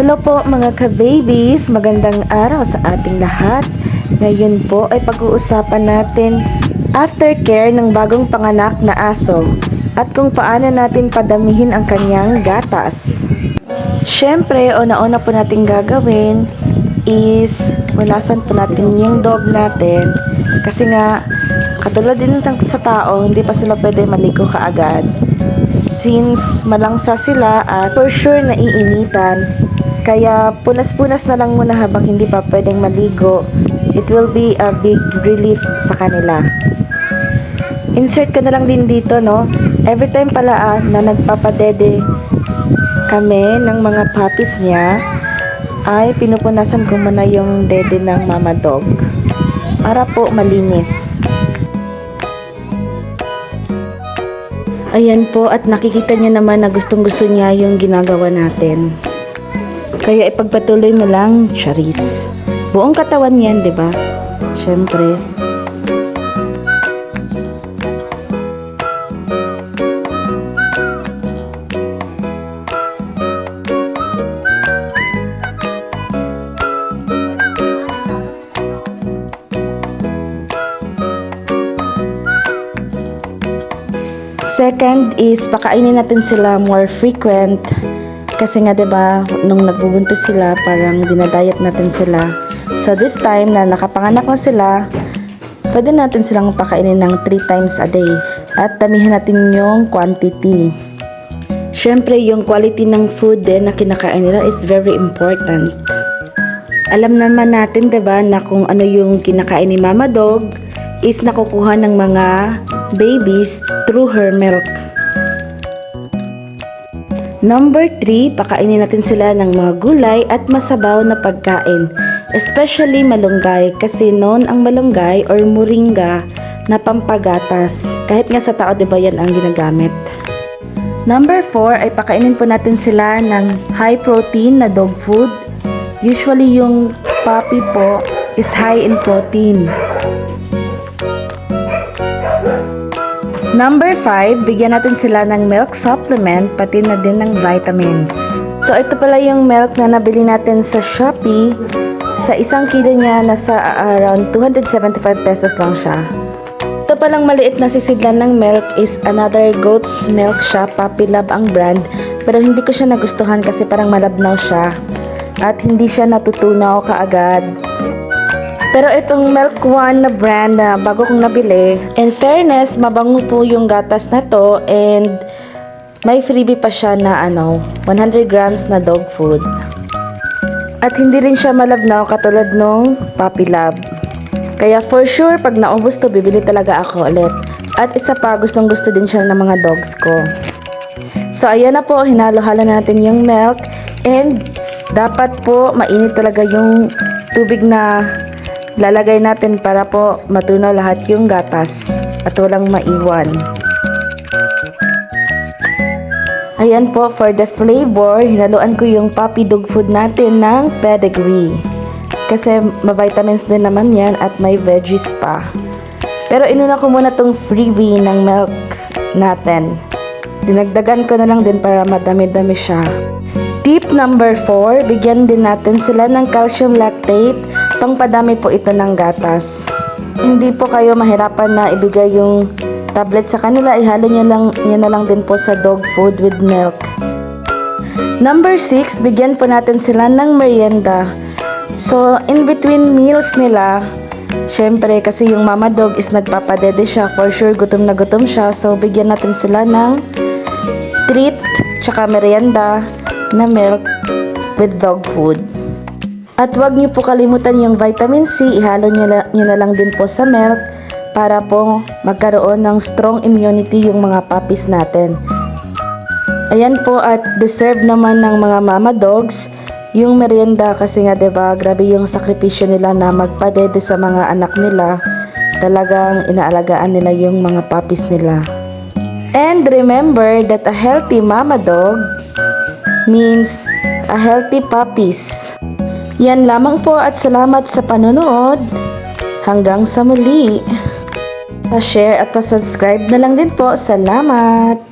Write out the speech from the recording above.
Hello po mga ka-babies, magandang araw sa ating lahat. Ngayon po ay pag-uusapan natin aftercare ng bagong panganak na aso at kung paano natin padamihin ang kanyang gatas. Siyempre, una-una po natin gagawin is punasan po natin yung dog natin kasi nga katulad din sa, sa tao, hindi pa sila pwede maligo kaagad since malangsa sila at for sure naiinitan. Kaya punas-punas na lang muna habang hindi pa pwedeng maligo. It will be a big relief sa kanila. Insert ko na lang din dito, no? Every time pala ah, na nagpapadede kami ng mga puppies niya, ay pinupunasan ko muna yung dede ng mama dog para po malinis. Ayan po at nakikita niya naman na gustong gusto niya yung ginagawa natin. Kaya ipagpatuloy mo lang, Charis. Buong katawan yan, di ba? Siyempre. Second is pakainin natin sila more frequent kasi nga 'di ba nung nagbubuntis sila parang dinadayat natin sila. So this time na nakapanganak na sila, pwede natin silang pakainin ng 3 times a day at damihan natin yung quantity. Siyempre, yung quality ng food din na kinakain nila is very important. Alam naman natin 'di ba na kung ano yung kinakain ni Mama Dog is nakukuha ng mga babies through her milk. Number 3, pakainin natin sila ng mga gulay at masabaw na pagkain, especially malunggay kasi noon ang malunggay or moringa na pampagatas. Kahit nga sa tao, 'di ba 'yan ang ginagamit. Number 4 ay pakainin po natin sila ng high protein na dog food. Usually yung puppy po is high in protein. Number 5, bigyan natin sila ng milk supplement pati na din ng vitamins. So ito pala yung milk na nabili natin sa Shopee. Sa isang kilo niya, nasa around 275 pesos lang siya. Ito palang maliit na sisidlan ng milk is another goat's milk siya, Puppy Love ang brand. Pero hindi ko siya nagustuhan kasi parang malabnaw siya. At hindi siya natutunaw kaagad. Pero itong Milk One na brand na bago kong nabili, in fairness, mabango po yung gatas na to and may freebie pa siya na ano, 100 grams na dog food. At hindi rin siya malabnaw katulad nung Puppy Love. Kaya for sure, pag naubos to, bibili talaga ako ulit. At isa pa, gustong gusto din siya ng mga dogs ko. So ayan na po, hinalo-halo natin yung milk and dapat po mainit talaga yung tubig na lalagay natin para po matunaw lahat yung gatas at walang maiwan. Ayan po, for the flavor, hinaluan ko yung puppy dog food natin ng pedigree. Kasi ma-vitamins din naman yan at may veggies pa. Pero inuna ko muna tong freebie ng milk natin. Dinagdagan ko na lang din para madami-dami siya. Tip number 4, bigyan din natin sila ng calcium lactate Pangpadami po ito ng gatas. Hindi po kayo mahirapan na ibigay yung tablet sa kanila. Ihalo nyo, lang, nyo na lang din po sa dog food with milk. Number 6, bigyan po natin sila ng merienda. So, in between meals nila, syempre kasi yung mama dog is nagpapadede siya. For sure, gutom na gutom siya. So, bigyan natin sila ng treat, tsaka merienda na milk with dog food. At huwag niyo po kalimutan yung vitamin C, ihalo niyo na, lang din po sa milk para po magkaroon ng strong immunity yung mga puppies natin. Ayan po at deserve naman ng mga mama dogs yung merienda kasi nga 'di ba grabe yung sakripisyo nila na magpadede sa mga anak nila. Talagang inaalagaan nila yung mga puppies nila. And remember that a healthy mama dog means a healthy puppies. Yan lamang po at salamat sa panonood. Hanggang sa muli. Pa-share at pa-subscribe na lang din po. Salamat!